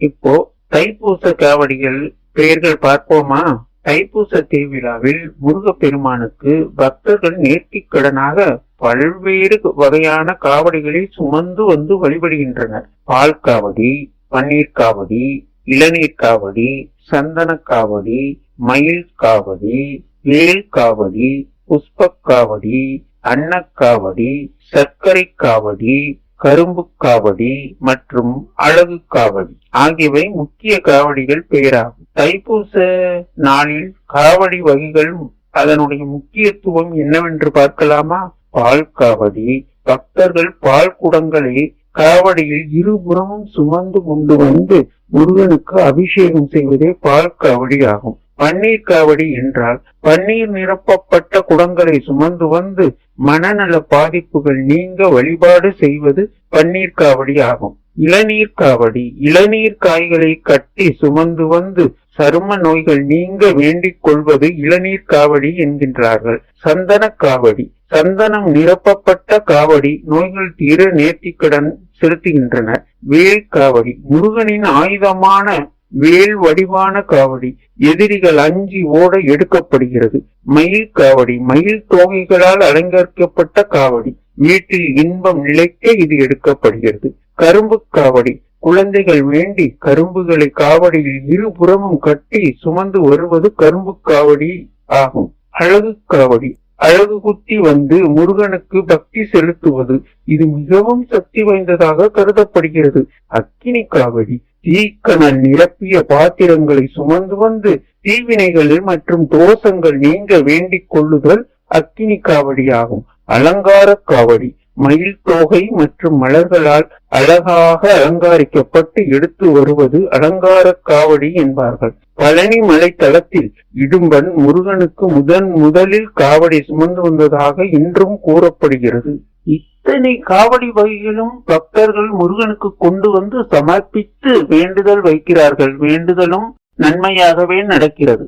இப்போ தைப்பூச காவடிகள் பெயர்கள் பார்ப்போமா? தைப்பூச திருவிழாவில் முருகப்பெருமானுக்கு பக்தர்கள் நேர்த்திக்கடனாக பல்வேறு வகையான காவடிகளை சுமந்து வந்து வழிபடுகின்றனர். பால் காவடி பன்னீர் காவடி இளநீர் காவடி சந்தன காவடி மயில் காவடி வேல் காவடி புஷ்பக் காவடி அன்னக்காவடி சர்க்கரை காவடி கரும்பு காவடி மற்றும் அழகு காவடி ஆகியவை முக்கிய காவடிகள் பெயராகும். தைப்பூச நாளில் காவடி வகைகள் அதனுடைய முக்கியத்துவம் என்னவென்று பார்க்கலாமா? பால் காவடி. பக்தர்கள் பால் குடங்களை காவடியில் இருபுறமும் சுமந்து கொண்டு வந்து முருகனுக்கு அபிஷேகம் செய்வதே பால் காவடி ஆகும். பன்னீர் காவடி என்றால் பன்னீர் நிரப்பப்பட்ட குடங்களை சுமந்து வந்து மனநல பாதிப்புகள் நீங்க வழிபாடு செய்வது பன்னீர் காவடி ஆகும். இளநீர் காவடி இளநீர் காய்களை கட்டி சுமந்து வந்து சரும நோய்கள் நீங்க வேண்டிக் கொள்வது இளநீர் காவடி என்கின்றார்கள். சந்தன காவடி சந்தனம் நிரப்பப்பட்ட காவடி நோய்கள் தீர நேர்த்திக்கடன் செலுத்துகின்றன. வேல் காவடி முருகனின் ஆயுதமான வேல் வடிவான காவடி எதிரிகள் அஞ்சி ஓட எடுக்கப்படுகிறது. மயில் காவடி மயில் தோகைகளால் அலங்கரிக்கப்பட்ட காவடி. வீட்டில் இன்பம் நிலைக்க இது எடுக்கப்படுகிறது. கரும்பு காவடி குழந்தைகள் வேண்டி கரும்புகளை காவடியில் இருபுறமும் கட்டி சுமந்து வருவது கரும்பு காவடி ஆகும். அழகு காவடி அழகு குத்தி வந்து முருகனுக்கு பக்தி செலுத்துவது இது மிகவும் சக்தி வாய்ந்ததாக கருதப்படுகிறது. அக்கினி காவடி தீக்கணல் நிரப்பிய பாத்திரங்களை சுமந்து வந்து தீவினைகள் மற்றும் தோஷங்கள் நீங்க வேண்டிக் கொள்ளுதல் அக்கினி காவடி ஆகும் அலங்கார காவடி. மயில் தோகை மற்றும் மலர்களால் அழகாக அலங்காரிக்கப்பட்டு எடுத்து வருவது அலங்கார காவடி என்பார்கள். பழனி மலை தளத்தில் இடும்பன் முருகனுக்கு முதன் முதலில் காவடி சுமந்து வந்ததாக இன்றும் கூறப்படுகிறது. இத்தனை காவடி வகைகளும் பக்தர்கள் முருகனுக்கு கொண்டு வந்து சமர்ப்பித்து வேண்டுதல் வைக்கிறார்கள். வேண்டுதலும் நன்மையாகவே நடக்கிறது.